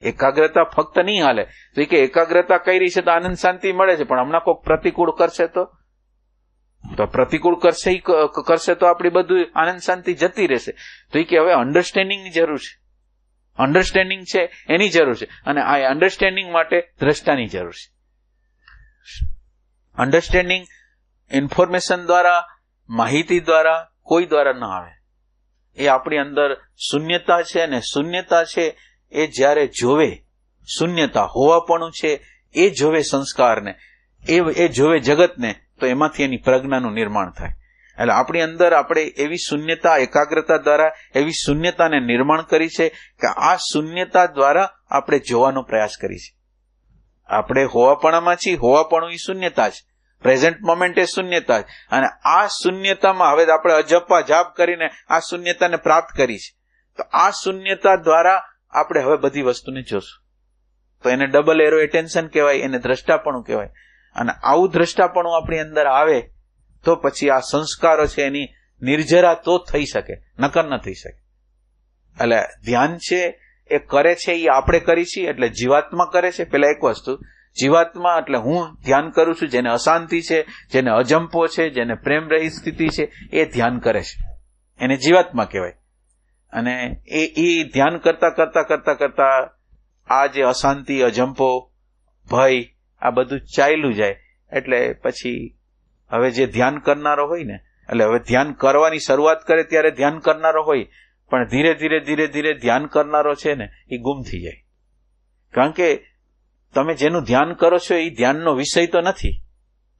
એકાગ્રતા ફક્ત નહીં હાલે. તો એ કે એકાગ્રતા કરી છે તો આનંદ શાંતિ મળે છે? પણ હમણાં કોઈક પ્રતિકૂળ કરશે તો? તો પ્રતિકૂળ કરશે કરશે તો આપણી બધું આનંદ શાંતિ જતી રહેશે. તો એ કે હવે અન્ડરસ્ટેન્ડિંગની જરૂર છે. અન્ડરસ્ટેન્ડિંગ છે એની જરૂર છે. અને આ અન્ડરસ્ટેન્ડિંગ માટે દ્રષ્ટાની જરૂર છે. અન્ડરસ્ટેન્ડિંગ ઇન્ફોર્મેશન દ્વારા, માહિતી દ્વારા કોઈ દ્વારા ન આવે. એ આપણી અંદર શૂન્યતા છે અને શૂન્યતા છે એ જ્યારે જોવે, શૂન્યતા હોવાપણું છે, એ જોવે સંસ્કારને, એ એ જોવે જગતને, તો એમાંથી એની પ્રજ્ઞાનું નિર્માણ થાય. એટલે આપણી અંદર આપણે એવી શૂન્યતા, એકાગ્રતા દ્વારા એવી શૂન્યતાને નિર્માણ કરી છે કે આ શૂન્યતા દ્વારા આપણે જોવાનો પ્રયાસ કરી છે. આપણે હોવાપણામાં છીએ, હોવાપણું એ શૂન્યતા છે. પ્રેઝન્ટ મોમેન્ટ એ શૂન્યતા છે. અને આ શૂન્યતામાં હવે આપણે અજપ્પા જાપ કરીને આ શૂન્યતાને પ્રાપ્ત કરી છે. તો આ શૂન્યતા દ્વારા આપણે હવે બધી વસ્તુને જોશું. તો એને ડબલ એરો એટેન્શન કહેવાય, એને દ્રષ્ટાપણું કહેવાય. અને આવું દ્રષ્ટાપણું આપણી અંદર આવે, તો પછી આ સંસ્કારો છે એની નિર્જરા તો થઈ શકે, નકર ન થઈ શકે. એટલે ધ્યાન છે, એ કરે છે એ આપણે કરી છીએ, એટલે જીવાત્મા કરે છે. પેલા એક વસ્તુ, જીવાત્મા એટલે હું ધ્યાન કરું છું, જેને અશાંતિ છે, જેને અજંપો છે, જેને પ્રેમ રહી સ્થિતિ છે, એ ધ્યાન કરે છે. એને જીવાત્મા કહેવાય. અને એ એ ધ્યાન કરતા કરતા કરતા કરતા આ જે અશાંતિ, અજંપો, ભય, આ બધું ચાલ્યું જાય. એટલે પછી હવે જે ધ્યાન કરનારો હોય ને, એટલે હવે ધ્યાન કરવાની શરૂઆત કરે ત્યારે ધ્યાન કરનારો હોય, પણ ધીરે ધીરે ધીરે ધીરે ધ્યાન કરનારો છે ને, એ ગુમ થઈ જાય. કારણ કે તમે જેનું ધ્યાન કરો છો એ ધ્યાનનો વિષય તો નથી.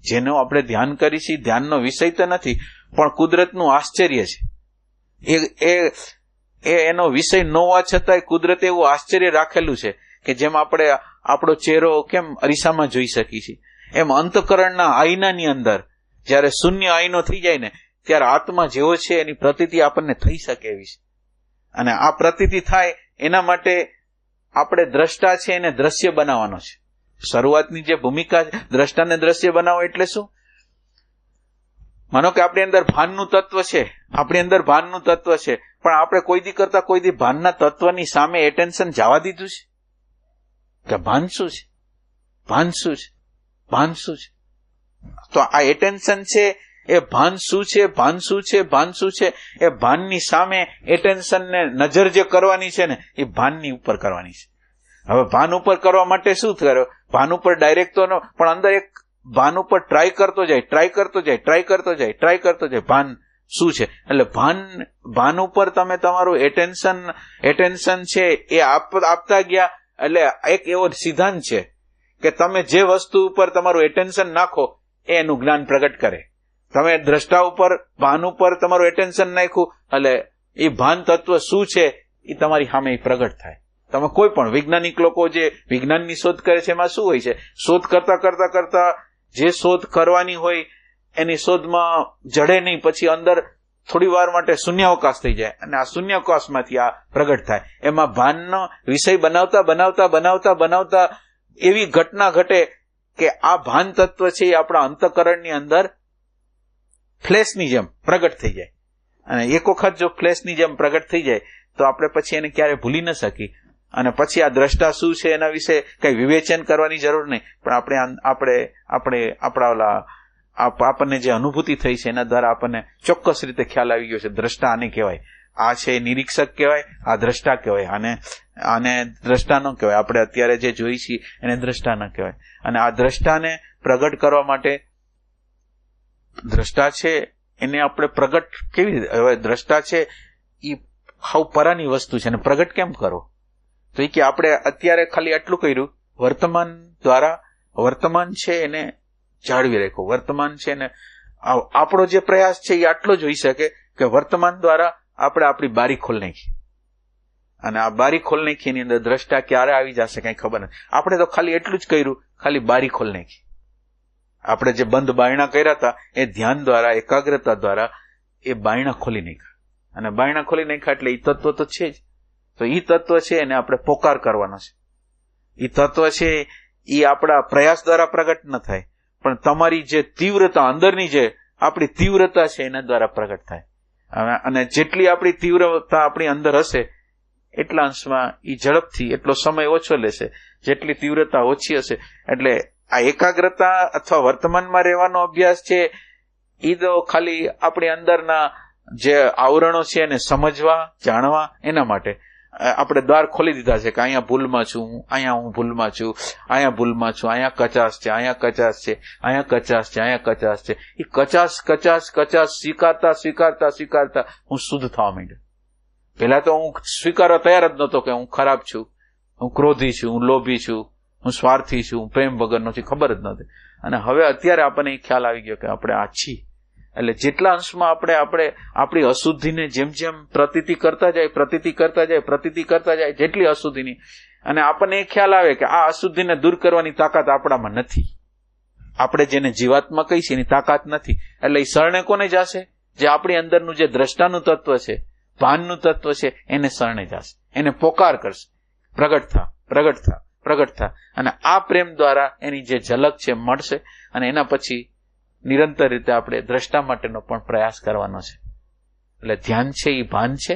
જેનો આપણે ધ્યાન કરી છીએ ધ્યાનનો વિષય તો નથી, પણ કુદરતનું આશ્ચર્ય છે. એ એ એ એનો વિષય ન હોવા છતાંય કુદરતે એવું આશ્ચર્ય રાખેલું છે કે જેમ આપણે આપણો ચહેરો કેમ અરીસામાં જોઈ શકીએ છીએ. એમ અંતકરણના આઈનાની અંદર, જ્યારે શૂન્ય આઈનો થઈ જાય ને, ત્યારે આત્મા જેવો છે એની પ્રતીતિ આપણને થઈ શકે એવી છે. અને આ પ્રતીતિ થાય એના માટે આપણે દ્રષ્ટા છે એને દ્રશ્ય બનાવવાનો છે. શરૂઆતની જે ભૂમિકા છે, દ્રષ્ટાને દ્રશ્ય બનાવો એટલે શું? માનો કે આપણી અંદર ભાનનું તત્વ છે. આપણી અંદર ભાનનું તત્વ છે. પણ આપણે કોઈ દી કરતા કોઈ દી ભાનના તત્વની સામે એટેન્શન જવા દીધું છે? કે ભાન શું છે? ભાન શું છે? ભાન શું છે? તો આ એટેન્શન છે, એ ભાન શું છે, ભાન શું છે, ભાન શું છે, એ ભાનની સામે એટેન્શનને નજર જે કરવાની છે ને, એ ભાનની ઉપર કરવાની છે. હવે ભાન ઉપર કરવા માટે શું કર્યો? ભાન ઉપર ડાયરેક્ટ તો પણ અંદર એક ભાન ઉપર ટ્રાય કરતો જાય ટ્રાય કરતો જાય ટ્રાય કરતો જાય ટ્રાય કરતો જાય, ભાન શું છે? એટલે ભાન ભાન ઉપર તમે તમારું એટેન્શન એટેન્શન છે એ આપ- આપતા ગયા, એટલે એક એવો સિદ્ધાંત છે કે તમે જે વસ્તુ ઉપર તમારું એટેન્શન નાખો, એ એનું જ્ઞાન પ્રગટ કરે. તમે દ્રષ્ટા ઉપર, ભાન ઉપર તમારું એટેન્શન નાખ્યું, એટલે એ ભાન તત્વ શું છે? એ તમારી સામે પ્રગટ થાય. તમે કોઈ પણ વૈજ્ઞાનિક લોકો જે વિજ્ઞાનની શોધ કરે છે, એમાં શું હોય છે? શોધ કરતા કરતા કરતા જે શોધ કરવાની હોય એની શોધમાં જડે નહીં, પછી અંદર થોડી વાર માટે શૂન્યાવકાશ થઈ જાય અને આ શૂન્યાવકાશમાંથી આ પ્રગટ થાય. એમાં ભાનનો વિષય બનાવતા બનાવતા બનાવતા બનાવતા એવી ઘટના ઘટે કે આ ભાન તત્વ છે એ આપણા અંતકરણની અંદર ફ્લેશની જેમ પ્રગટ થઈ જાય. અને એક વખત જો ફ્લેશની જેમ પ્રગટ થઈ જાય, તો આપણે પછી એને ક્યારે ભૂલી ન શકી અને પછી આ દ્રષ્ટા શું છે એના વિશે કઈ વિવેચન કરવાની જરૂર નહીં. પણ આપણે આપણે આપણે આપણા ઓલા આપ- આપણને જે અનુભૂતિ થઈ છે, એના દ્વારા આપણને ચોક્કસ રીતે ખ્યાલ આવી ગયો છે. દ્રષ્ટા આને કહેવાય. આ છે નિરીક્ષક કહેવાય, આ દ્રષ્ટા કહેવાય. અને આને દ્રષ્ટા ન કહેવાય. આપણે અત્યારે જે જોઈ છીએ, એને દ્રષ્ટા ન કહેવાય. અને આ દ્રષ્ટાને પ્રગટ કરવા માટે દ્રષ્ટા છે, એને આપણે પ્રગટ કેવી રીતે હવે દ્રષ્ટા છે એ હાવ પરાની વસ્તુ છે. અને પ્રગટ કેમ કરો? તો એ કે આપણે અત્યારે ખાલી આટલું કર્યું. વર્તમાન દ્વારા વર્તમાન છે એને જાળવી રાખ્યું વર્તમાન છે ને આપણો જે પ્રયાસ છે એ આટલો જ હોઈ શકે કે વર્તમાન દ્વારા આપણે આપણી બારી ખોલ નાખી. અને આ બારી ખોલ નાખી એની અંદર દ્રષ્ટા ક્યારે આવી જશે કઈ ખબર નથી. આપણે તો ખાલી એટલું જ કર્યું, ખાલી બારી ખોલ નાખી. આપણે જે બંધ બાયણા કર્યા હતા, એ ધ્યાન દ્વારા, એકાગ્રતા દ્વારા એ બાયણા ખોલી નાખ્યા. અને બાયણા ખોલી નાખ્યા એટલે એ તત્વ તો છે જ. તો એ તત્વ છે એને આપણે પોકાર કરવાનો છે. એ તત્વ છે એ આપણા પ્રયાસ દ્વારા પ્રગટ ન થાય. પણ તમારી જે તીવ્રતા, અંદરની જે આપણી તીવ્રતા છે, એના દ્વારા પ્રગટ થાય. અને જેટલી આપણી તીવ્રતા આપણી અંદર હશે, એટલા અંશમાં એ ઝડપથી એટલો સમય ઓછો લેશે. જેટલી તીવ્રતા ઓછી હશે. એટલે આ એકાગ્રતા અથવા વર્તમાનમાં રહેવાનો અભ્યાસ છે એ તો ખાલી આપણી અંદરના જે આવરણો છે એને સમજવા, જાણવા, એના માટે. આપણે દ્વાર ખોલી દીધા છે કે અહીંયા ભૂલમાં છું, અહીંયા હું ભૂલમાં છું, અહીંયા ભૂલમાં છું, અહીંયા કચાસ છે, અહીંયા કચાસ છે, અહીંયા કચાસ છે, અહીંયા કચાસ છે. એ કચાસ કચાસ કચાસ સ્વીકારતા સ્વીકારતા સ્વીકારતા હું શુદ્ધ થવા માંડ્યો. પહેલા તો હું સ્વીકારવા તૈયાર જ નહોતો કે હું ખરાબ છું, હું ક્રોધી છું, હું લોભી છું, હું સ્વાર્થી છું, હું પ્રેમ વગરનો છું ખબર જ નથી અને હવે અત્યારે આપણને એ ખ્યાલ આવી ગયો કે આપણે આ છીએ. એટલે જેટલા અંશમાં આપણે આપણે આપણી અશુદ્ધિને જેમ જેમ પ્રતિતિ કરતા જાય, પ્રતિતિ કરતા જાય, પ્રતિતિ કરતા જાય, જેટલી અશુદ્ધિની. અને આપણને એ ખ્યાલ આવે કે આ અશુદ્ધિને દૂર કરવાની તાકાત આપણામાં નથી. આપણે જેને જીવાત્મા કહી છે એની તાકાત નથી. એટલે એ શરણે કોને જશે? જે આપણી અંદરનું જે દ્રષ્ટાનું તત્વ છે, ભાનનું તત્વ છે, એને શરણે જશે. એને પોકાર કરશે. પ્રગટ થા પ્રગટ થા પ્રગટ થા. અને આ પ્રેમ દ્વારા એની જે ઝલક છે મળશે. અને એના પછી નિરંતર રીતે આપણે દ્રષ્ટા માટેનો પણ પ્રયાસ કરવાનો છે. એટલે ધ્યાન છે એ ભાન છે,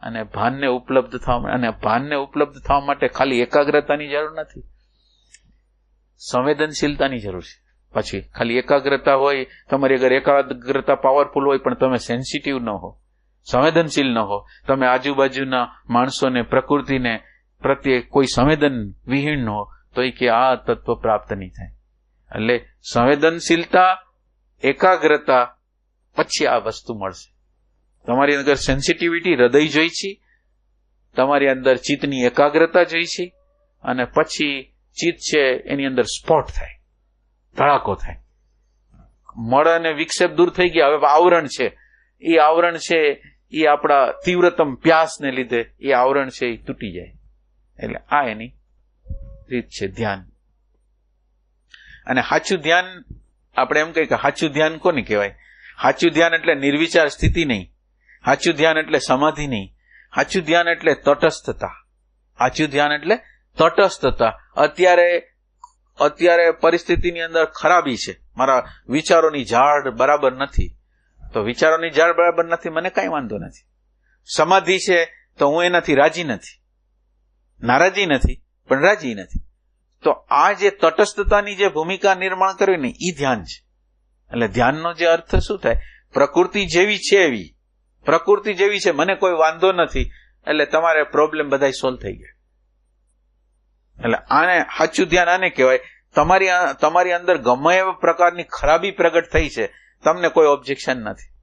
અને ભાનને ઉપલબ્ધ થવા અને ભાનને ઉપલબ્ધ થવા માટે ખાલી એકાગ્રતાની જરૂર નથી. સંવેદનશીલતાની જરૂર છે. પછી, ખાલી એકાગ્રતા હોય, તમારી અગર એકાગ્રતા પાવરફુલ હોય, પણ તમે સેન્સિટિવ ન હો, સંવેદનશીલ ન હો, તમે આજુબાજુના માણસોને, પ્રકૃતિને પ્રત્યે કોઈ સંવેદન વિહીન હો, તો એ કે આ તત્વ પ્રાપ્ત નહીં થાય. એટલે સંવેદનશીલતા એકાગ્રતા પછી આ વસ્તુ મળશે. તમારી અંદર સેન્સિટિવિટી હૃદય જોઈ છે, તમારી અંદર ચિત્તની એકાગ્રતા જોઈ છે, અને પછી ચિત્ત છે એની અંદર સ્પોટ થાય, ધડાકો થાય. મળ અને વિક્ષેપ દૂર થઈ ગયા, હવે આવરણ છે. એ આવરણ છે, એ આપણા તીવ્રતમ પ્યાસને લીધે એ આવરણ છે, એ તૂટી જાય. એટલે આ એની રીત છે ધ્યાન. અને સાચું ધ્યાન આપણે એમ કહીએ કે સાચું ધ્યાન કોને કહેવાય? સાચું ધ્યાન એટલે નિર્વિચાર સ્થિતિ નહીં. સાચું ધ્યાન એટલે સમાધિ નહીં. સાચું ધ્યાન એટલે તટસ્થતા. સાચું ધ્યાન એટલે તટસ્થતા. અત્યારે અત્યારે પરિસ્થિતિની અંદર ખરાબી છે. મારા વિચારોની ઝાડ બરાબર નથી. તો વિચારોની ઝાડ બરાબર નથી, મને કાંઈ વાંધો નથી. સમાધિ છે તો હું એનાથી રાજી નથી. નારાજી નથી, પણ રાજી નથી. તો આ જે તટસ્થતાની જે ભૂમિકા નિર્માણ કરવી ને એ ધ્યાન છે. એટલે ધ્યાનનો જે અર્થ શું થાય? પ્રકૃતિ જેવી છે એવી. પ્રકૃતિ જેવી છે, મને કોઈ વાંધો નથી. એટલે તમારે પ્રોબ્લેમ બધા સોલ્વ થઈ ગયા. એટલે આને સાચું ધ્યાન આને કહેવાય? તમારી તમારી અંદર ગમે એવા પ્રકારની ખરાબી પ્રગટ થઈ છે, તમને કોઈ ઓબ્જેક્શન નથી.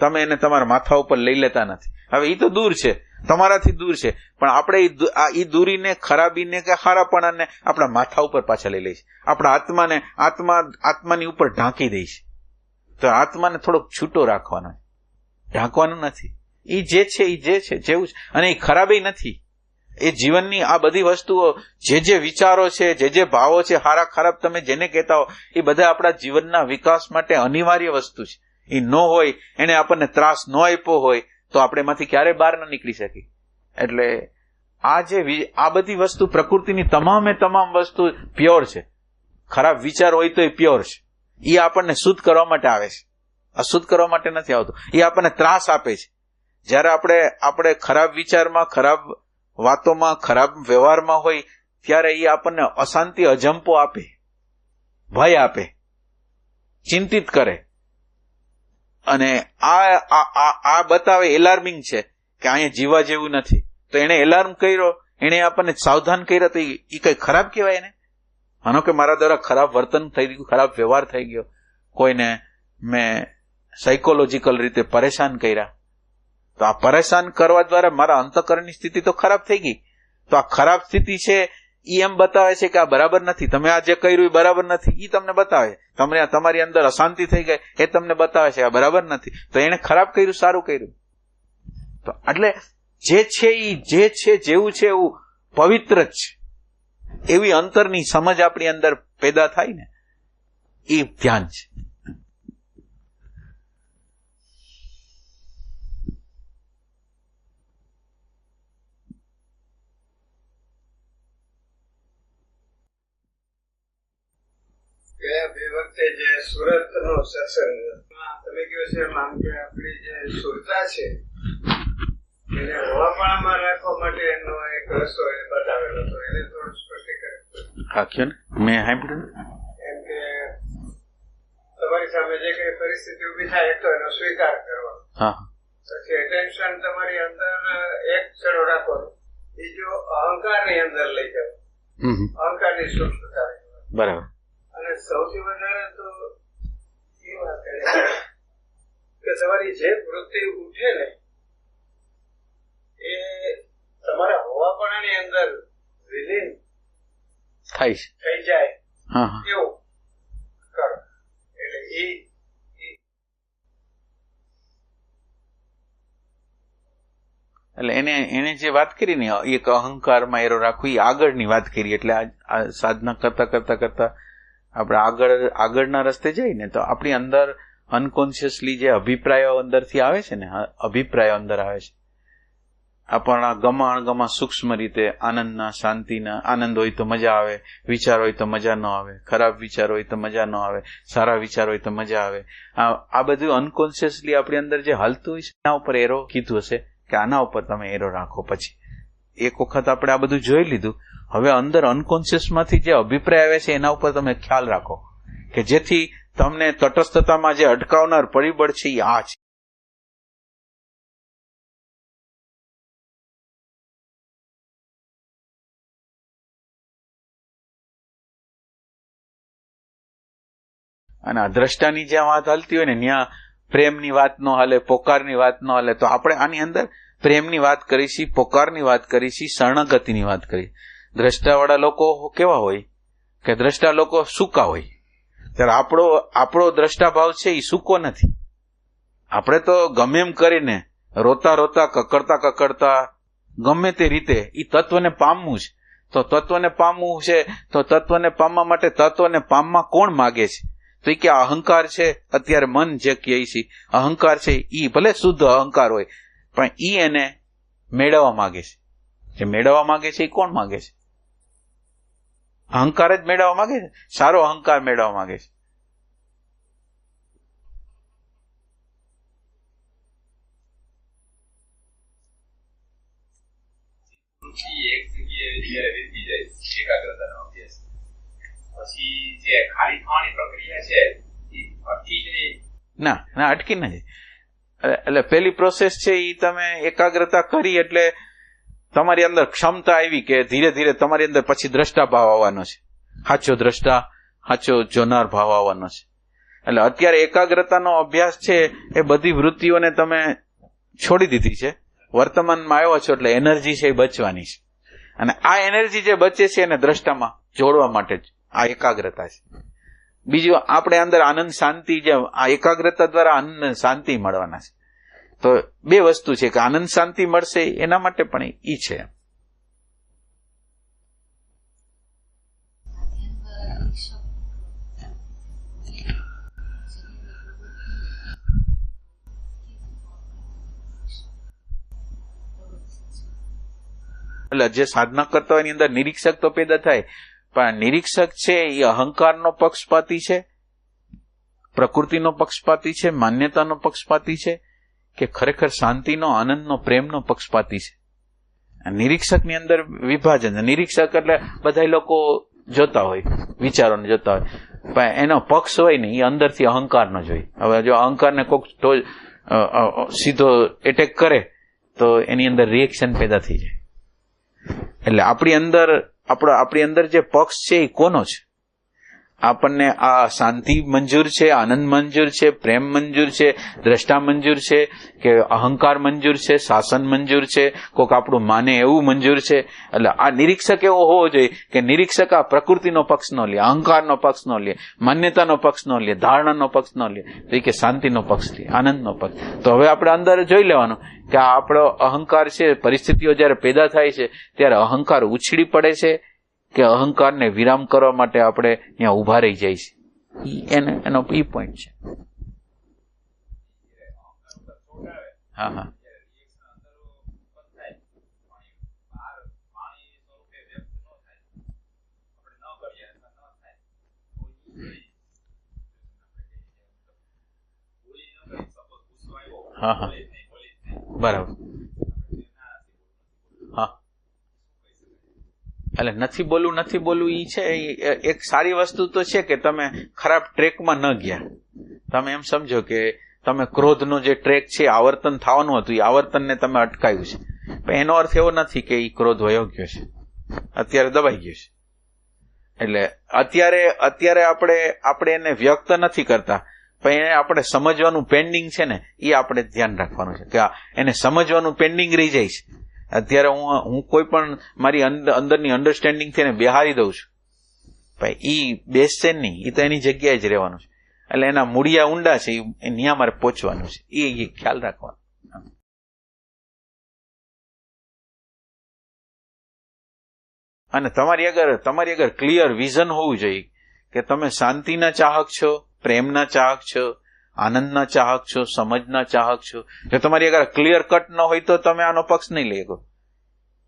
તમે એને તમારા માથા ઉપર લઈ લેતા નથી. હવે એ તો દૂર છે. તમારાથી દૂર છે. પણ આપણે એ દૂરીને, ખરાબીને કે ખારાપણાને આપણા માથા ઉપર પાછા લઈ લઈશ. આપણા આત્માને, આત્મા, આત્માની ઉપર ઢાંકી દઈશ. તો આત્માને થોડોક છૂટો રાખવાનો. ઢાંકવાનું નથી. એ જે છે એ જે છે, જેવું છે. અને એ ખરાબી નથી. એ જીવનની આ બધી વસ્તુઓ, જે જે વિચારો છે, જે જે ભાવો છે, હારા ખરાબ તમે જેને કહેતા હો, એ બધા આપણા જીવનના વિકાસ માટે અનિવાર્ય વસ્તુ છે. એ ન હોય, એને આપણને ત્રાસ ન આપ્યો હોય, તો આપણે એમાંથી ક્યારે બહાર ન નીકળી શકીએ. એટલે આ જે આ બધી વસ્તુ પ્રકૃતિની તમામે તમામ વસ્તુ પ્યોર છે. ખરાબ વિચાર હોય તો એ પ્યોર છે. એ આપણને શુદ્ધ કરવા માટે આવે છે. અશુદ્ધ કરવા માટે નથી આવતું. એ આપણને ત્રાસ આપે છે. જ્યારે આપણે આપણે ખરાબ વિચારમાં, ખરાબ વાતોમાં, ખરાબ વ્યવહારમાં હોય, ત્યારે એ આપણને અશાંતિ, અજંપો આપે. ભય આપે. ચિંતિત કરે. અને આ આ બતાવે એલાર્મિંગ છે કે અહીંયા જીવા જેવું નથી. તો એને એલાર્મ કર્યો એને આપણને સાવધાન કર્યા, તો એ કઈ ખરાબ કહેવાય એને? માનો કે મારા દ્વારા ખરાબ વર્તન થઈ ગયું, ખરાબ વ્યવહાર થઈ ગયો. કોઈને મેં સાયકોલોજીકલ રીતે પરેશાન કર્યા. તો આ પરેશાન કરવા દ્વારા મારા અંતકરણની સ્થિતિ તો ખરાબ થઈ ગઈ. તો આ ખરાબ સ્થિતિ છે ઈ એમ બતાવે છે કે આ બરાબર નથી. તમે આ જે કર્યું એ બરાબર નથી. એ તમને બતાવે. તમને તમારી અંદર અશાંતિ થઈ ગઈ, એ તમને બતાવે છે આ બરાબર નથી. તો એને ખરાબ કર્યું, સારું કર્યું. તો એટલે જે છે એ જે છે જેવું છે એવું પવિત્ર જ છે. એવી અંતરની સમજ આપણી અંદર પેદા થાય ને એ ધ્યાન છે. ગયા બે વખતે જે સુરત નો સત્સંગ તમે કહ્યું છે આમ કે આપણી જે સુરતા છે એને હવાપાણામાં રાખવા માટે એનો એક રસ્તો એને બતાવેલો હતો. એને થોડું સ્પષ્ટીકરણ ને. મેં સાંભળ્યું એમ કે તમારી સામે જે કઈ પરિસ્થિતિ ઊભી થાય તો એનો સ્વીકાર કરવાનો. પછી એટેન્શન તમારી અંદર એક ક્ષણો રાખવાનો. બીજો અહંકારની અંદર લઈ જાવ અહંકારની સૂક્ષ્મતા બરાબર. અને સૌથી વધારે તો એ વાત કરે કે તમારી જે વૃત્તિ ઉઠે ને એ તમારા હોવાપણાની અંદર વિલીન થાય છે. થઈ જાય એવું કરો. એટલે એ એટલે એને એને જે વાત કરી ને એક અહંકારમાં એરો રાખવું એ આગળની વાત કરી. એટલે આ સાધના કરતા કરતા કરતા આપણે આગળ, આગળના રસ્તે જઈએ ને તો આપણી અંદર અનકોન્શિયસલી જે અભિપ્રાયો અંદરથી આવે છે ને અભિપ્રાયો અંદર આવે છે. આપણા ગમા અણગમા સૂક્ષ્મ રીતે આનંદના, શાંતિના, આનંદ હોય તો મજા આવે, વિચાર હોય તો મજા ન આવે, ખરાબ વિચાર હોય તો મજા ન આવે, સારા વિચાર હોય તો મજા આવે. આ આ બધું અનકોન્શિયસલી આપણી અંદર જે હાલતું હોય છે, એના ઉપર એરો કીધું હશે કે આના ઉપર તમે એરો રાખો પછી. એક વખત આપણે આ બધું જોઈ લીધું હવે અંદર અનકોન્શિયસમાંથી જે અભિપ્રાય આવે છે, એના ઉપર તમે ખ્યાલ રાખો કે જેથી તમને તટસ્થતામાં જે અટકાવનાર પરિબળ છે, એ આ છે. અને અદ્રષ્ટાની દ્રષ્ટાની જ્યાં વાત હાલતી હોય ને, ત્યાં પ્રેમની વાત ન હાલે, પોકારની વાત ન હાલે, તો આપણે આની અંદર પ્રેમની વાત કરીશી, પોકારની વાત કરીશી, શરણાગતિની વાત કરી દ્રષ્ટાવાળા લોકો કેવા હોય કે દ્રષ્ટા લોકો સૂકા હોય? ત્યારે આપણો આપણો દ્રષ્ટાભાવ છે એ સૂકો નથી. આપણે તો ગમે એમ કરીને રોતા રોતા, કકડતા કકડતા, ગમે તે રીતે એ તત્વને પામવું છે. તો તત્વને પામવું છે, તો તત્વને પામવા માટે તત્વને પામવા કોણ માગે છે? તો એ કે અહંકાર છે, અત્યારે મન જે કહે છે અહંકાર છે એ ભલે શુદ્ધ અહંકાર હોય, પણ એ એને મેળવવા માગે છે. જે મેળવવા માગે છે એ કોણ માગે છે? અહંકાર જ મેળવવા માંગે છે? સારો અહંકાર મેળવવા માંગે છે. જાય જાય ના ના અટકી નથી એટલે એટલે પેલી પ્રોસેસ છે એ તમે એકાગ્રતા કરી એટલે તમારી અંદર ક્ષમતા આવી કે ધીરે ધીરે તમારી અંદર પછી દ્રષ્ટા ભાવ આવવાનો છે. સાચો દ્રષ્ટા સાચો જોનાર ભાવ આવવાનો છે. એટલે અત્યારે એકાગ્રતાનો અભ્યાસ છે એ બધી વૃત્તિઓને તમે છોડી દીધી છે. વર્તમાનમાં આવ્યો છો એટલે એનર્જી છે એ બચવાની છે. અને આ એનર્જી જે બચે છે એને દ્રષ્ટામાં જોડવા માટે જ આ એકાગ્રતા છે. બીજું, આપણે અંદર આનંદ, શાંતિ, જે આ એકાગ્રતા દ્વારા આનંદ શાંતિ મળવાના છે. તો બે વસ્તુ છે કે આનંદ શાંતિ મળશે, એના માટે પણ ઈ છે. એટલે જે સાધના કરતા હોય એની અંદર નિરીક્ષક તો પેદા થાય, પણ નિરીક્ષક છે એ અહંકારનો પક્ષપાતી છે, પ્રકૃતિનો પક્ષપાતી છે, માન્યતાનો પક્ષપાતી છે કે ખરેખર શાંતિનો આનંદનો પ્રેમનો પક્ષપાતી છે. નિરીક્ષકની અંદર વિભાજન નિરીક્ષક એટલે બધા લોકો જોતા હોય વિચારોને જોતા હોય. પણ એનો પક્ષ હોય ને એ અંદરથી અહંકારનો જ હોય. હવે જો અહંકારને અ, સીધો એટેક કરે તો એની અંદર રિએક્શન પેદા થઈ જાય. એટલે આપણી અંદર આપણો આપણી અંદર જે પક્ષ છે એ કોનો છે? આપણને આ શાંતિ મંજૂર છે, આનંદ મંજૂર છે, પ્રેમ મંજૂર છે, દ્રષ્ટા મંજૂર છે, કે અહંકાર મંજૂર છે, શાસન મંજૂર છે કોઈક આપણું માને એવું મંજૂર છે. એટલે આ નિરીક્ષક એવો હોવો જોઈએ કે નિરીક્ષક આ પ્રકૃતિનો પક્ષ ન લે, અહંકારનો પક્ષ ન લે, માન્યતાનો પક્ષ ન લે, ધારણાનો પક્ષ ન લે, તો કે શાંતિનો પક્ષ લે આનંદનો પક્ષ તો હવે આપણે અંદર જોઈ લેવાનું કે આપણો અહંકાર છે, પરિસ્થિતિઓ જ્યારે પેદા થાય છે, ત્યારે અહંકાર ઉછળી પડે છે કે અહંકારને વિરામ કરવા માટે આપણે ત્યાં ઊભા રહી જાય છે એને એનો ઈ પોઈન્ટ છે. હા હા. હા, હા. બરાબર. આપણે એટલે નથી બોલવું નથી બોલવું એ છે એક સારી વસ્તુ તો છે કે તમે ખરાબ ટ્રેકમાં ન ગયા. તમે એમ સમજો કે તમે ક્રોધનો જે ટ્રેક છે આવર્તન થવાનું હતું એ આવર્તનને તમે અટકાયું છે. પણ એનો અર્થ એવો નથી કે એ ક્રોધ વયો ગયો છે. અત્યારે દબાઈ ગયો છે. એટલે અત્યારે અત્યારે આપણે આપણે એને વ્યક્ત નથી કરતા. પણ એને આપણે સમજવાનું પેન્ડિંગ છે ને એ આપણે ધ્યાન રાખવાનું છે. કે એને સમજવાનું પેન્ડિંગ રહી જાય છે. અત્યારે હું હું કોઈ પણ મારી અંદર અંદરની અન્ડરસ્ટેન્ડિંગથી એને બેહારી દઉં છું. ભાઈ, ઈ બેસશે નહીં એ તો એની જગ્યાએ જ રહેવાનું છે. એટલે એના મૂળિયા ઊંડા છે એ ન્યા મારે પહોંચવાનું છે. એ એ ખ્યાલ રાખવાનો. અને તમારી અગર તમારી અગર ક્લિયર વિઝન હોવું જોઈએ કે તમે શાંતિના ચાહક છો, પ્રેમના ચાહક છો આનંદના ચાહક છો સમજના ચાહક છો. જો તમારી અગર ક્લિયર કટ ન હોય તો તમે આનો પક્ષ નહીં લઈ શકો.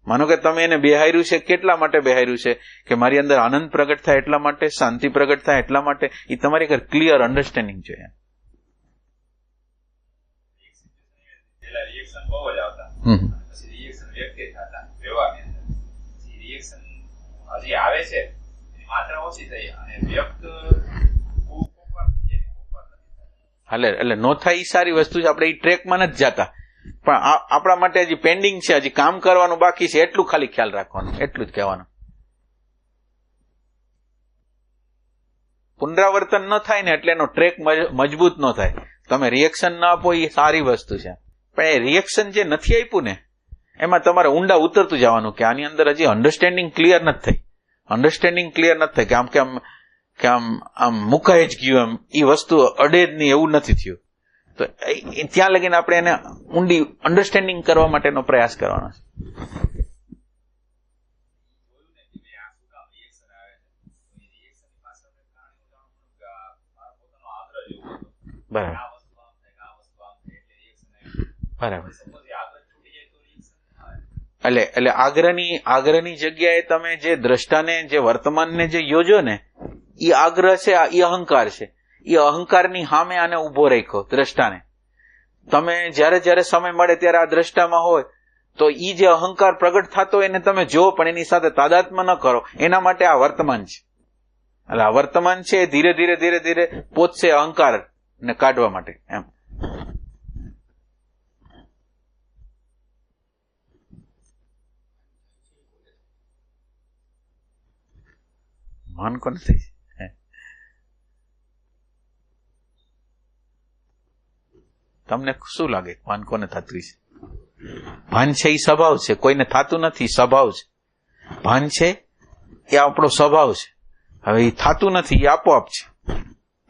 માનો કે તમે એને બેહાર્યું છે કેટલા માટે બેહાર્યું છે? કે મારી અંદર આનંદ પ્રગટ થાય એટલા માટે શાંતિ પ્રગટ થાય એટલા માટે એ તમારી અગર ક્લિયર અન્ડરસ્ટેન્ડિંગ જોઈએ આવે છે માત્રા ઓછી થઈ અને વ્યક્ત ખૂબ કોકવાર થઈ જાય કોકવાર નથી હાલે એટલે નો થાય એ સારી વસ્તુ છે. આપણે એ ટ્રેકમાં નથી જતા. પણ આપણા માટે હજી પેન્ડિંગ છે. હજી કામ કરવાનું બાકી છે. એટલું ખાલી ખ્યાલ રાખવાનું. એટલું જ કહેવાનું. પુનરાવર્તન ન થાય ને એટલે એનો ટ્રેક મજબૂત ન થાય. તમે રિએક્શન ના આપો એ સારી વસ્તુ છે. પણ એ રિએક્શન જે નથી આપ્યું ને, એમાં તમારે ઊંડા ઉતરતું જવાનું કે આની અંદર હજી અન્ડરસ્ટેન્ડિંગ ક્લિયર નથી થઈ. અન્ડરસ્ટેન્ડિંગ ક્લિયર નથી થઈ કે આમ કે આમ કે આમ આમ મુકાઈ જ ગયું એમ. એ વસ્તુ અડે જ નહીં એવું નથી થયું. તો ત્યાં લગીને આપણે એને ઊંડી અન્ડરસ્ટેન્ડિંગ કરવા માટેનો પ્રયાસ કરવાનો છે. બરાબર. આમ આમ એટલે એટલે આગ્રહની આગ્રહની જગ્યાએ તમે જે દ્રષ્ટાને, જે વર્તમાનને જે યોજો ને એ આગ્રહ છે એ અહંકાર છે. એ અહંકારની સામે આને ઊભો રાખ્યો, દ્રષ્ટાને. તમે જ્યારે જ્યારે સમય મળે ત્યારે આ દ્રષ્ટામાં હોય, તો એ જે અહંકાર પ્રગટ થતો એને તમે જુઓ, પણ એની સાથે તાદાત્મ્ય ન કરો. એના માટે આ વર્તમાન છે. એટલે આ વર્તમાન છે ધીરે ધીરે ધીરે ધીરે પોચશે અહંકાર ને કાઢવા માટે, એમ. માન કોને થઈ હે? તમને શું લાગે? ભાન કોને થતું છે? ભાન છે એ સ્વભાવ છે. કોઈને થતું નથી સ્વભાવ છે. ભાન છે એ આપણો સ્વભાવ છે. હવે એ થતું નથી એ આપોઆપ છે.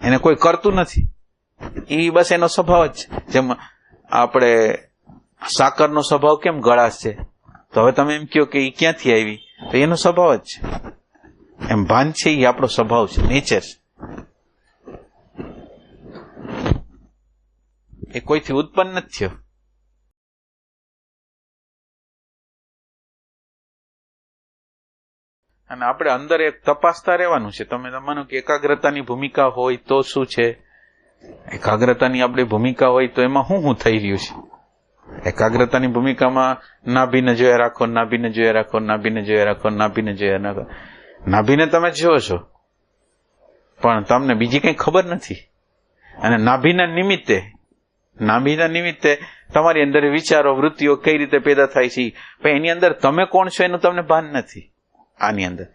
એને કોઈ કરતું નથી. એ બસ એનો સ્વભાવ જ છે. જેમ આપણે સાકરનો સ્વભાવ કેમ ગળાશ છે? તો હવે તમે એમ કહો કે એ ક્યાંથી આવી? તો એનો સ્વભાવ જ છે. એમ ભાન છે એ આપણો સ્વભાવ છે. નેચર એ કોઈથી ઉત્પન્ન નથી થયો. અને આપણે અંદર એક તપાસતા રહેવાનું છે. તમે માનો કે એકાગ્રતાની ભૂમિકા હોય તો શું છે? એકાગ્રતાની આપણી ભૂમિકા હોય તો એમાં શું શું થઈ રહ્યું છે? એકાગ્રતાની ભૂમિકામાં નાભીને જોયા રાખો, નાભીને જોયા રાખો, નાભીને જોયા રાખો, નાભીને જોયા રાખો. નાભીને તમે જુઓ છો. પણ તમને બીજી કઈ ખબર નથી. અને નાભીના નિમિત્તે નાભીના નિમિત્તે તમારી અંદર વિચારો, વૃત્તિઓ કઈ રીતે પેદા થાય છે? પણ એની અંદર તમે કોણ છો એનું તમને ભાન નથી. આની અંદર.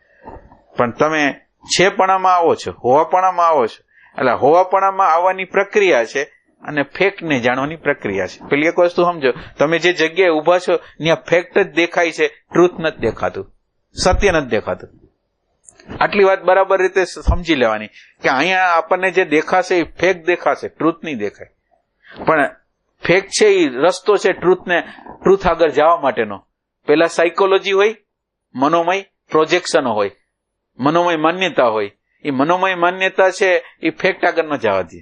પણ તમે છેપણામાં આવો છો, હોવાપણામાં આવો છો. એટલે હોવાપણામાં આવવાની પ્રક્રિયા છે અને ફેક્ટને જાણવાની પ્રક્રિયા છે. પેલી એક વસ્તુ સમજો, તમે જે જગ્યાએ ઊભા છો, ત્યાં ફેક્ટ જ દેખાય છે ટ્રુથ નથી દેખાતું, સત્ય નથી દેખાતું. આટલી વાત બરાબર રીતે સમજી લેવાની કે અહીંયા આપણને જે દેખાશે એ ફેક દેખાશે ટ્રુથ નહીં દેખાય. પણ ફેક છે એ રસ્તો છે ટ્રુથને ટ્રુથ આગળ જવા માટેનો. પેલા સાયકોલોજી હોય, મનોમય પ્રોજેક્શનો હોય, મનોમય માન્યતા હોય. એ મનોમય માન્યતા છે એ ફેક્ટ આગળ જવા દે.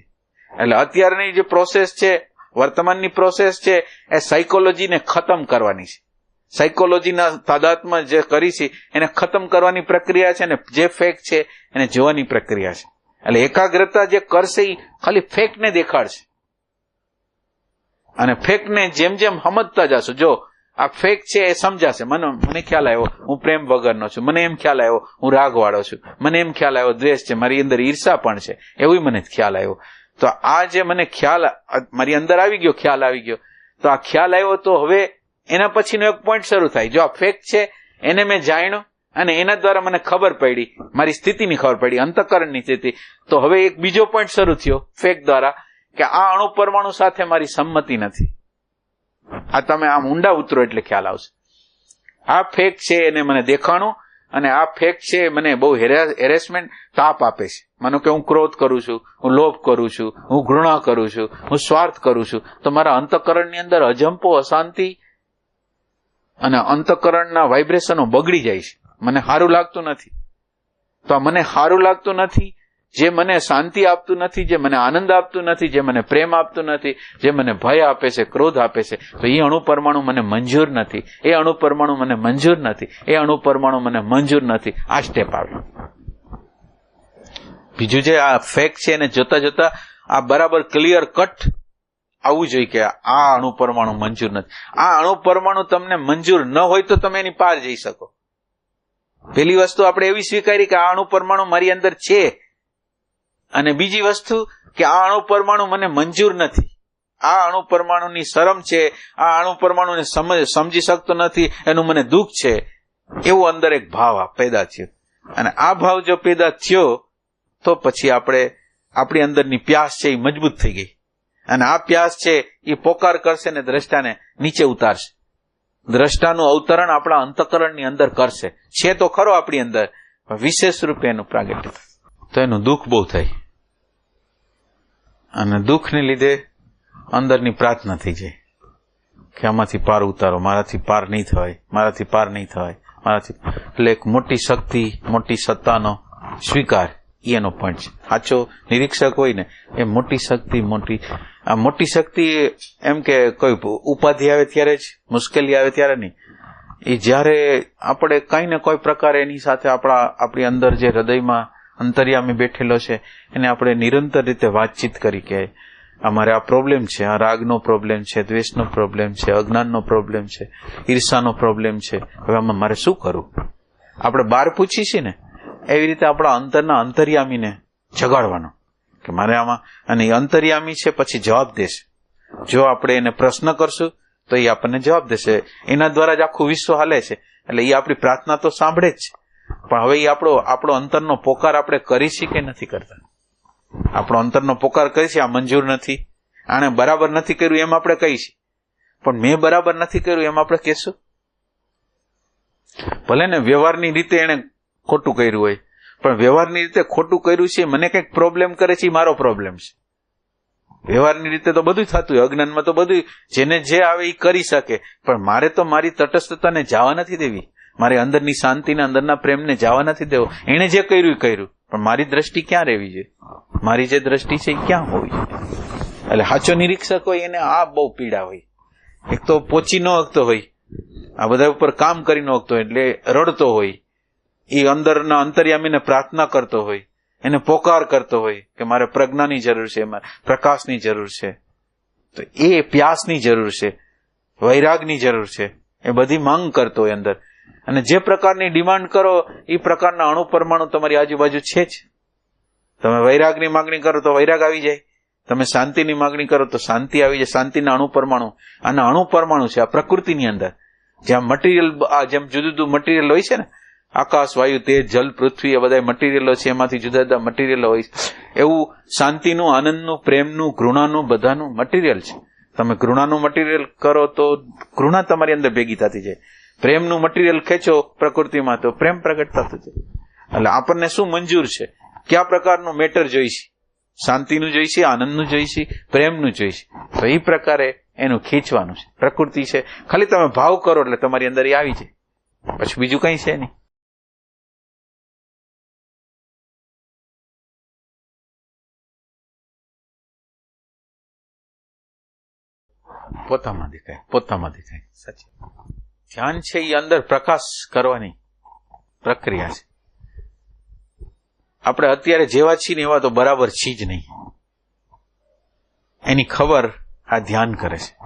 એટલે અત્યારની જે પ્રોસેસ છે, વર્તમાનની પ્રોસેસ છે, એ સાયકોલોજીને ખતમ કરવાની છે. સાયકોલોજીના તાદાત્મ્ય જે કરી છે, એને ખતમ કરવાની પ્રક્રિયા છે અને જે ફેક છે, એને જોવાની પ્રક્રિયા છે. એટલે એકાગ્રતા જે કરશે એ ખાલી ફેક્ટને દેખાડશે. અને ફેકને જેમ જેમ સમજતા જશો, જો આ ફેક છે એ સમજાશે. મને મને ખ્યાલ આવ્યો, હું પ્રેમ વગરનો છું. મને એમ ખ્યાલ આવ્યો, હું રાગવાળો છું. મને એમ ખ્યાલ આવ્યો, દ્વેષ છે. મારી અંદર ઈર્ષા પણ છે. એવું મને ખ્યાલ આવ્યો. તો આ જે મને ખ્યાલ મારી અંદર આવી ગયો, ખ્યાલ આવી ગયો. તો આ ખ્યાલ આવ્યો તો હવે એના પછીનો એક પોઈન્ટ શરૂ થાય. જો આ ફેક છે, એને મેં જાણ્યો અને એના દ્વારા મને ખબર પડી, મારી સ્થિતિની ખબર પડી, અંતકરણની સ્થિતિ. તો હવે એક બીજો પોઈન્ટ શરૂ થયો, ફેક દ્વારા. કે આ અણુ પરમાણુ સાથે મારી સંમતિ નથી. આ તમે આમ ઊંડા ઉતરો એટલે ખ્યાલ આવશે. આ ફેક છે એને મને દેખાણું, અને આ ફેક છે મને બહુ હેરેસમેન્ટ તાપ આપે છે. માનો કે હું ક્રોધ કરું છું, હું લોભ કરું છું, હું ઘૃણા કરું છું, હું સ્વાર્થ કરું છું, તો મારા અંતકરણની અંદર અજંપો અશાંતિ અને અંતકરણના વાઇબ્રેશનો બગડી જાય છે. મને સારું લાગતું નથી. તો આ મને સારું લાગતું નથી જે મને શાંતિ આપતું નથી, જે મને આનંદ આપતું નથી, જે મને પ્રેમ આપતું નથી, જે મને ભય આપે છે, ક્રોધ આપે છે, તો એ અણુ પરમાણુ મને મંજૂર નથી. એ અણુ પરમાણુ મને મંજૂર નથી. એ અણુ પરમાણુ મને મંજૂર નથી. આ સ્ટેપ આવ્યો. બીજું જે આ ફેક છે એને જોતા જોતા આ બરાબર ક્લિયર કટ આવવું જોઈએ કે આ અણુ પરમાણુ મંજૂર નથી. આ અણુ પરમાણુ તમને મંજૂર ન હોય તો તમે એની પાર જઈ શકો. પેલી વસ્તુ આપણે એવી સ્વીકારી કે આ અણુ પરમાણુ મારી અંદર છે. અને બીજી વસ્તુ કે આ અણુ પરમાણુ મને મંજૂર નથી. આ અણુ પરમાણુની શરમ છે, આ અણુ પરમાણુને સમજ શકતો નથી, એનું મને દુઃખ છે. એવો અંદર એક ભાવ પેદા થયો. અને આ ભાવ જો પેદા થયો, તો પછી આપણે, આપણી અંદરની પ્યાસ છે એ મજબૂત થઈ ગઈ. અને આ પ્યાસ છે એ પોકાર કરશે ને દ્રષ્ટાને નીચે ઉતારશે. દ્રષ્ટાનું અવતરણ આપણા અંતકરણની અંદર કરશે. છે તો ખરો આપણી અંદર વિશેષ રૂપે એનું પ્રાગટ્ય તો એનું દુઃખ બહુ થાય અને દુઃખને લીધે અંદરની પ્રાર્થના થઈ જાય. કે આમાંથી પાર ઉતારો, મારાથી પાર નહીં થવાય મારાથી પાર નહીં થવાય મારાથી એટલે એક મોટી શક્તિ, મોટી સત્તાનો સ્વીકાર, એનો પોઈન્ટ છે. સાચો નિરીક્ષક હોય ને, એ મોટી શક્તિ, મોટી આ મોટી શક્તિ એમ કે કોઈ ઉપાધિ આવે ત્યારે જ, મુશ્કેલી આવે ત્યારે નહીં. એ જ્યારે આપણે કંઈ ને કોઈ પ્રકારે એની સાથે આપણા આપણી અંદર જે હૃદયમાં અંતર્યામી બેઠેલો છે, એને આપણે નિરંતર રીતે વાતચીત કરી કે અમારે આ પ્રોબ્લેમ છે, આ રાગનો પ્રોબ્લેમ છે, દ્વેષનો પ્રોબ્લેમ છે, અજ્ઞાનનો પ્રોબ્લેમ છે, ઈર્ષાનો પ્રોબ્લેમ છે. હવે આમાં મારે શું કરવું? આપણે બહાર પૂછી છીએ ને, એવી રીતે આપણા અંતરના અંતર્યામીને જગાડવાનો કે મારે આમાં, અને એ અંતર્યામી છે પછી જવાબ દેશે. જો આપણે એને પ્રશ્ન કરશું, તો એ આપણને જવાબ દેશે. એના દ્વારા જ આખું વિશ્વ હાલે છે. એટલે એ આપણી પ્રાર્થના તો સાંભળે જ છે. પણ હવે એ આપણો આપણો અંતરનો પોકાર આપણે કરી છે કે નથી કરતા? આપણો અંતરનો પોકાર કરી છે આ મંજૂર નથી? આણે બરાબર નથી કર્યું એમ આપણે કહી છે પણ મેં બરાબર નથી કર્યું એમ આપણે કહેશું? ભલે ને વ્યવહારની રીતે એને ખોટું કર્યું હોય, પણ વ્યવહારની રીતે ખોટું કર્યું છે, મને કંઈક પ્રોબ્લેમ કરે છે એ મારો પ્રોબ્લેમ છે. વ્યવહારની રીતે તો બધું થતું હોય, અજ્ઞાનમાં તો બધું જેને જે આવે એ કરી શકે. પણ મારે તો મારી તટસ્થતાને જવા નથી દેવી. મારી અંદરની શાંતિને, અંદરના પ્રેમને જવા નથી દેવો. એણે જે કર્યું કર્યું. પણ મારી દ્રષ્ટિ ક્યાં રહેવી જોઈએ? મારી જે દ્રષ્ટિ છે એ ક્યાં હોવી જોઈએ? એટલે સાચો નિરીક્ષક હોય, એને આ બહુ પીડા હોય. એક તો પોચી ન હકતો હોય. આ બધા ઉપર કામ કરી ન હકતો એટલે રડતો હોય. એ અંદરના અંતર્યામીને પ્રાર્થના કરતો હોય. એને પોકાર કરતો હોય કે મારે પ્રજ્ઞાની જરૂર છે, મારે પ્રકાશની જરૂર છે. તો એ પ્યાસની જરૂર છે, વૈરાગની જરૂર છે. એ બધી માંગ કરતો હોય અંદર. અને જે પ્રકારની ડિમાન્ડ કરો, એ પ્રકારના અણુ પરમાણુ તમારી આજુબાજુ છે જ. તમે વૈરાગની માંગણી કરો તો વૈરાગ આવી જાય. તમે શાંતિની માંગણી કરો તો શાંતિ આવી જાય. શાંતિના અણુ પરમાણુ. આના અણુ પરમાણુ છે આ પ્રકૃતિની અંદર. જ્યાં મટીરિયલ જેમ જુદું જુદું મટીરિયલ હોય છે ને, આકાશ, વાયુ, તેજ, જલ, પૃથ્વી, એ બધા મટીરિયલો છે, એમાંથી જુદા જુદા મટીરિયલો હોય એવું શાંતિનું, આનંદનું, પ્રેમનું, ઘૃણાનું, બધાનું મટીરિયલ છે. તમે ઘૃણાનું મટીરિયલ કરો તો ઘૃણા તમારી અંદર ભેગી થતી જાય. પ્રેમનું મટીરિયલ ખેંચો પ્રકૃતિમાં તો પ્રેમ પ્રગટ થતું જાય. એટલે આપણને શું મંજૂર છે? કયા પ્રકારનું મેટર જોઈશે? શાંતિનું જોઈશે, આનંદનું જોઈશે, પ્રેમનું જોઈશે? તો એ પ્રકારે એનું ખેંચવાનું છે. પ્રકૃતિ છે. ખાલી તમે ભાવ કરો એટલે તમારી અંદર એ આવી જાય. પછી બીજું કઈ છે નહીં. પોતામાં દેખાય પોતામાં દેખાય. સાચી. ધ્યાન છે એ અંદર પ્રકાશ કરવાની પ્રક્રિયા છે. આપણે અત્યારે જેવા છીએ ને એવા તો બરાબર છીએ જ નહીં. એની ખબર આ ધ્યાન કરે છે.